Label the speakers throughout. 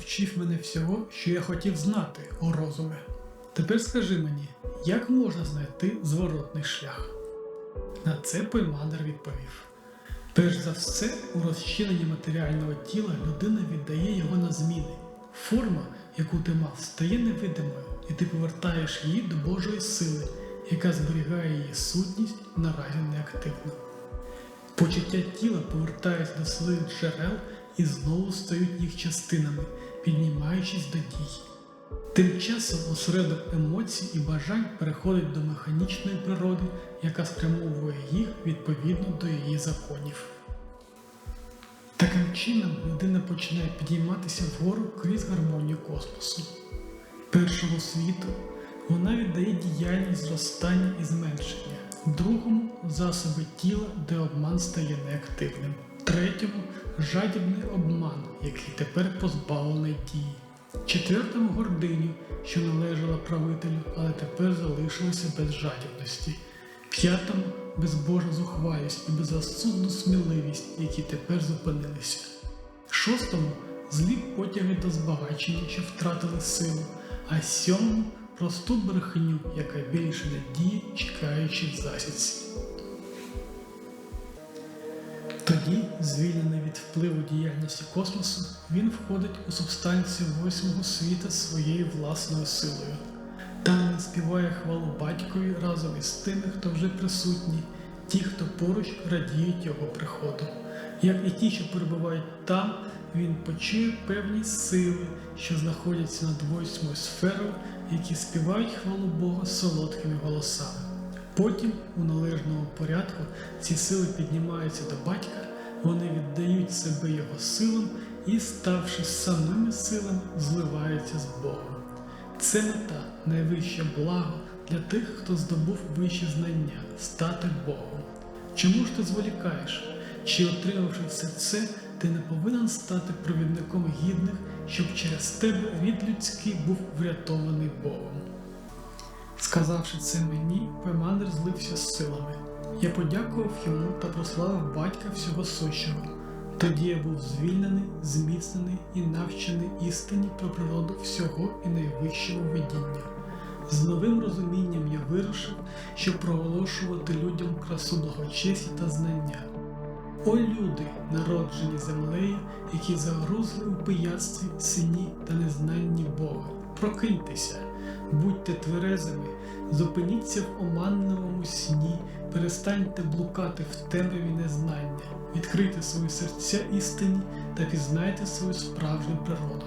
Speaker 1: навчив мене всього, що я хотів знати, о розуме. Тепер скажи мені, як можна знайти зворотний шлях? На це Поймандер відповів. Перш за все, у розчиненні матеріального тіла людина віддає його на зміни. Форма, яку ти мав, стає невидимою, і ти повертаєш її до Божої сили, яка зберігає її сутність наразі неактивно. Почуття тіла повертається до своїх джерел і знову стають їх частинами, піднімаючись до дій. Тим часом осередок емоцій і бажань переходить до механічної природи, яка спрямовує їх відповідно до її законів. Таким чином людина починає підійматися вгору крізь гармонію космосу. Першому світу вона віддає діяльність зростання і зменшення, другому засоби тіла, де обман стає неактивним, третьому жадібний обман, який тепер позбавлений дії, четвертому гординю, що належала правителю, але тепер залишилася без жадібності, п'ятому безбожа зухвалість і безрозсудну сміливість, які тепер зупинилися. Шостому злі потяги до збагачення, що втратили силу, а сьомому просту брехню, яка більше не діє, чекаючи в засідці. Тоді, звільнений від впливу діяльності космосу, він входить у субстанцію восьмого світа своєю власною силою. Там він співає хвалу батькові разом із тими, хто вже присутні, ті, хто поруч радіють його приходу. Як і ті, що перебувають там, він почує певні сили, що знаходяться над восьмою сферою, які співають хвалу Бога солодкими голосами. Потім, у належному порядку, ці сили піднімаються до батька, вони віддають себе його силам і, ставши самими силами, зливаються з Богом. Це мета, найвище благо для тих, хто здобув вищі знання, стати Богом. Чому ж ти зволікаєш? Чи отримавши все це, ти не повинен стати провідником гідних, щоб через тебе рід людський був врятований Богом? Сказавши це мені, Поймандер злився з силами. Я подякував йому та прославив батька всього сущого. Тоді я був звільнений, зміцнений і навчений істині про природу всього і найвищого видіння. З новим розумінням я вирушив, щоб проголошувати людям красу благочесті та знання. О люди, народжені землею, які загрузли у пияцтві, сині та незнанні Бога, прокиньтеся, будьте тверезими, зупиніться в оманливому сні, перестаньте блукати в темряві незнання, відкрийте свої серця істині та пізнайте свою справжню природу.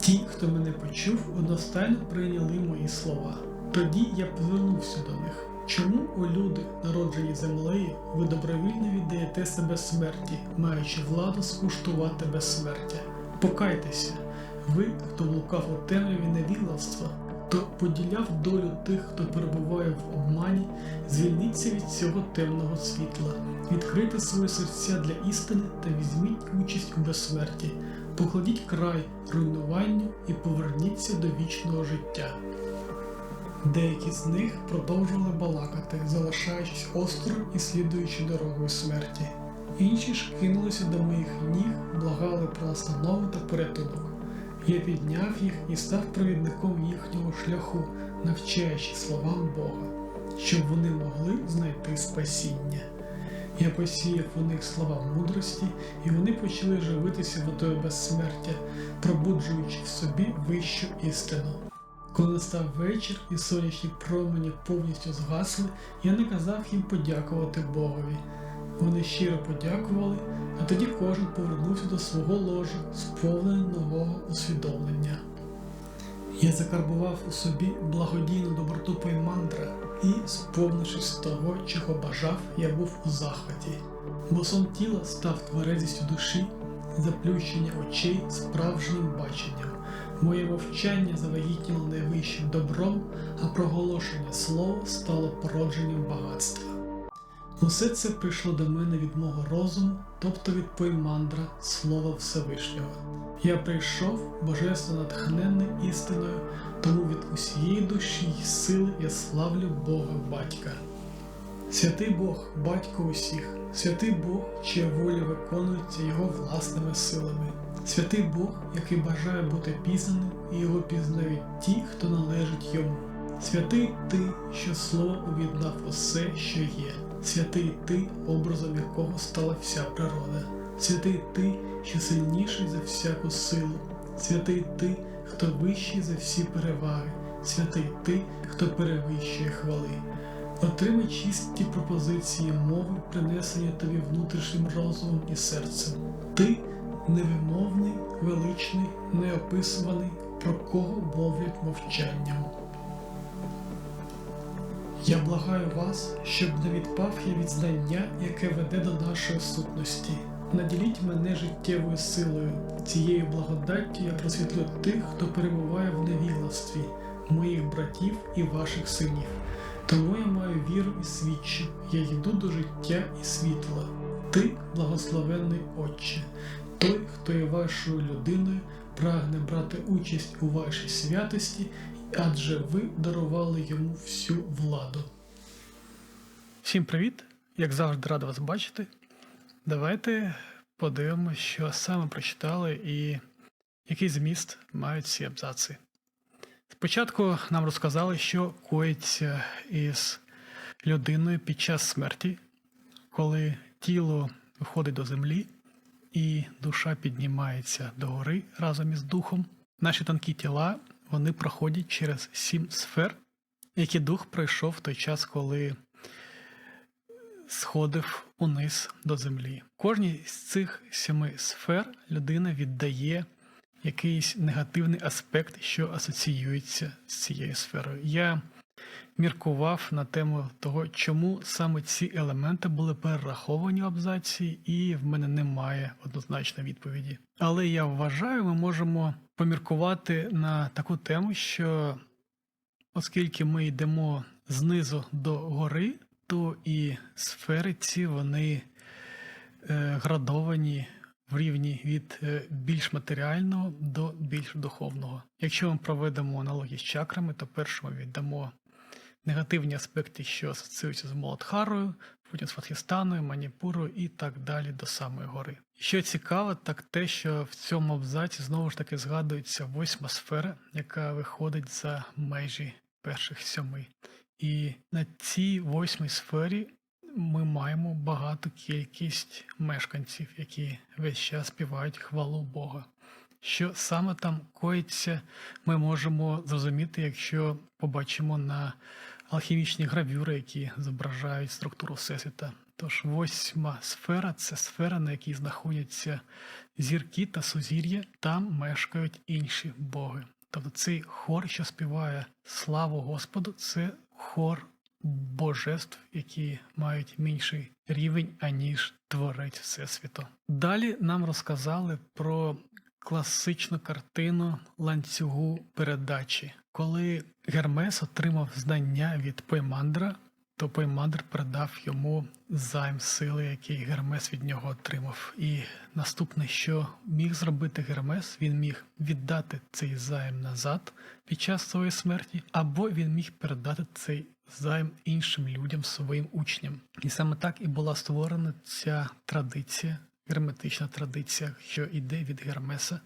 Speaker 1: Ті, хто мене почув, одностайно прийняли мої слова. Тоді я повернувся до них. Чому, о люди, народжені землею, ви добровільно віддаєте себе смерті, маючи владу скуштувати безсмертя? Покайтеся, ви, хто блукав у темряві невігластва, хто поділяв долю тих, хто перебуває в обмані, звільніться від цього темного світла, відкрийте свої серця для істини та візьміть участь у безсмерті, покладіть край руйнуванню і поверніться до вічного життя. Деякі з них продовжували балакати, залишаючись осторонь і слідуючи дорогою смерті. Інші ж кинулися до моїх ніг, благали про настанову та порятунок. Я підняв їх і став провідником їхнього шляху, навчаючи словам Бога, щоб вони могли знайти спасіння. Я посіяв у них слова мудрості, і вони почали живитися водою безсмертя, пробуджуючи в собі вищу істину. Коли став вечір і сонячні промені повністю згасли, я наказав їм подякувати Богові. Вони щиро подякували, а тоді кожен повернувся до свого ложа, сповнений нового усвідомлення. Я закарбував у собі благодійну доброту Поймандра і, сповнившись того, чого бажав, я був у захваті, бо сон тіла став тверезістю душі, заплющення очей справжнім баченням. Моє мовчання завагітніло найвищим добром, а проголошення слова стало породженням багатства. Усе це прийшло до мене від мого розуму, тобто від Поймандра, Слова Всевишнього. Я прийшов божественно натхненний істиною, тому від усієї душі й сили я славлю Бога Батька. Святий Бог, батько усіх, святий Бог, чия воля виконується його власними силами. Святий Бог, який бажає бути пізнаним, і його пізнають ті, хто належить йому. Святий ти, що слово увіднав усе, що є. Святий ти, образом якого стала вся природа. Святий ти, що сильніший за всяку силу. Святий ти, хто вищий за всі переваги. Святий ти, хто перевищує хвали. Отримай чисті пропозиції мови, принесені тобі внутрішнім розумом і серцем. Ти невимовний, величний, неописуваний, про кого мовлять мовчанням. Я благаю вас, щоб не відпав я від знання, яке веде до нашої сутності. Наділіть мене життєвою силою, цією благодаттю я просвітлю тих, хто перебуває в невігластві, моїх братів і ваших синів. Тому я маю віру і свідчу, я йду до життя і світла. Ти, благословенний Отче, той, хто є вашою людиною, прагне брати участь у вашій святості, адже ви дарували йому всю владу. Всім привіт! Як завжди, рада вас бачити. Давайте подивимося, що саме прочитали і який зміст мають ці абзаци. Спочатку нам розказали, що коїться із людиною під час смерті, коли тіло виходить до землі і душа піднімається до гори разом із духом. Наші тонкі тіла вони проходять через сім сфер, які дух пройшов в той час, коли сходив униз до землі. Кожній з цих сіми сфер людина віддає якийсь негативний аспект, що асоціюється з цією сферою. Я міркував на тему того, чому саме ці елементи були перераховані в абзаці, і в мене немає однозначної відповіді. Але я вважаю, ми можемо поміркувати на таку тему, що оскільки ми йдемо знизу до гори, то і сфери ці вони е, градовані в рівні від е, більш матеріального до більш духовного. Якщо ми проведемо аналогії з чакрами, то першому віддамо негативні аспекти, що асоціюються з Молодхарою, потім з Фатхістаною, Маніпурою і так далі до самої гори. Що цікаво, так те, що в цьому абзаці знову ж таки згадується восьма сфера, яка виходить за межі перших сьоми. І на цій восьмій сфері ми маємо багату кількість мешканців, які весь час співають хвалу Бога. Що саме там коїться, ми можемо зрозуміти, якщо побачимо на алхімічні гравюри, які зображають структуру Всесвіта. Тож восьма сфера це сфера, на якій знаходяться зірки та сузір'я, там мешкають інші боги. Тобто цей хор, що співає славу Господу, це хор божеств, які мають менший рівень, аніж творець Всесвіту. Далі нам розказали про класичну картину ланцюгу передачі. Коли Гермес отримав знання від Поймандра, то Поймандр передав йому займ сили, який Гермес від нього отримав. І наступне, що міг зробити Гермес, він міг віддати цей займ назад під час своєї смерті, або він міг передати цей займ іншим людям, своїм учням. І саме так і була створена ця традиція, герметична традиція, що йде від Гермеса,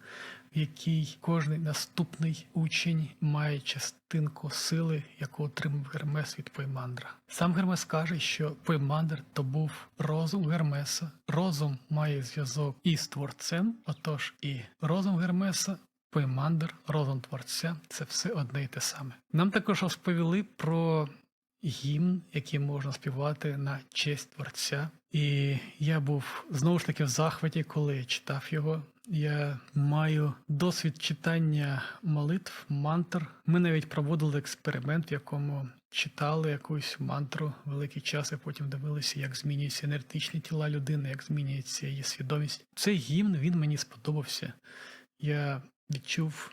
Speaker 1: в якій кожний наступний учень має частинку сили, яку отримав Гермес від Поймандра. Сам Гермес каже, що Поймандр то був розум Гермеса. Розум має зв'язок із творцем, отож і розум Гермеса. Поймандр, розум творця це все одне і те саме. Нам також розповіли про гімн, який можна співати на честь творця. І я був знову ж таки в захваті, коли я читав його. Я маю досвід читання молитв, мантр. Ми навіть проводили експеримент, в якому читали якусь мантру великий час, і потім дивилися, як змінюються енергетичні тіла людини, як змінюється її свідомість. Цей гімн він мені сподобався. Я відчув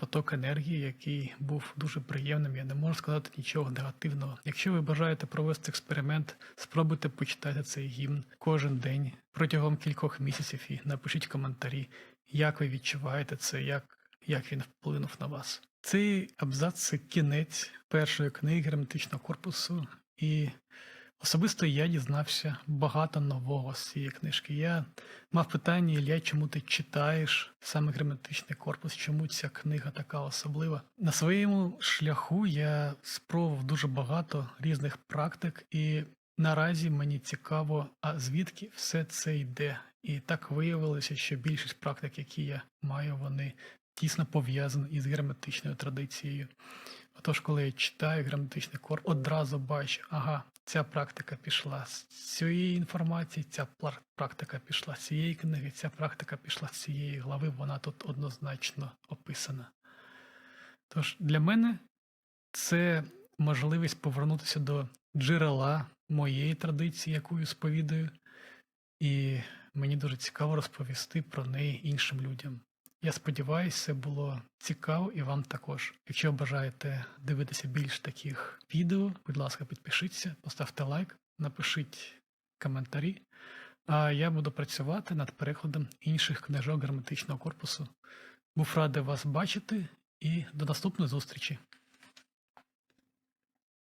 Speaker 1: поток енергії, який був дуже приємним. Я не можу сказати нічого негативного. Якщо ви бажаєте провести експеримент, спробуйте почитати цей гімн кожен день протягом кількох місяців і напишіть коментарі, як ви відчуваєте це, як, як він вплинув на вас. Цей абзац це кінець першої книги герметичного корпусу, і Особисто я дізнався багато нового з цієї книжки. Я мав питання, Ілля, чому ти читаєш саме граматичний корпус, чому ця книга така особлива? На своєму шляху я спробував дуже багато різних практик, і наразі мені цікаво, а звідки все це йде. І так виявилося, що більшість практик, які я маю, вони тісно пов'язані із граматичною традицією. Отож, коли я читаю граматичний корпус, одразу бачу, ага, ця практика пішла з цієї інформації, ця практика пішла з цієї книги, ця практика пішла з цієї глави, вона тут однозначно описана. Тож для мене це можливість повернутися до джерела моєї традиції, яку я сповідую, і мені дуже цікаво розповісти про неї іншим людям. Я сподіваюся, це було цікаво і вам також. Якщо бажаєте дивитися більш таких відео, будь ласка, підпишіться, поставте лайк, напишіть коментарі. А я буду працювати над перекладом інших книжок граматичного корпусу. Був радий вас бачити і до наступної зустрічі.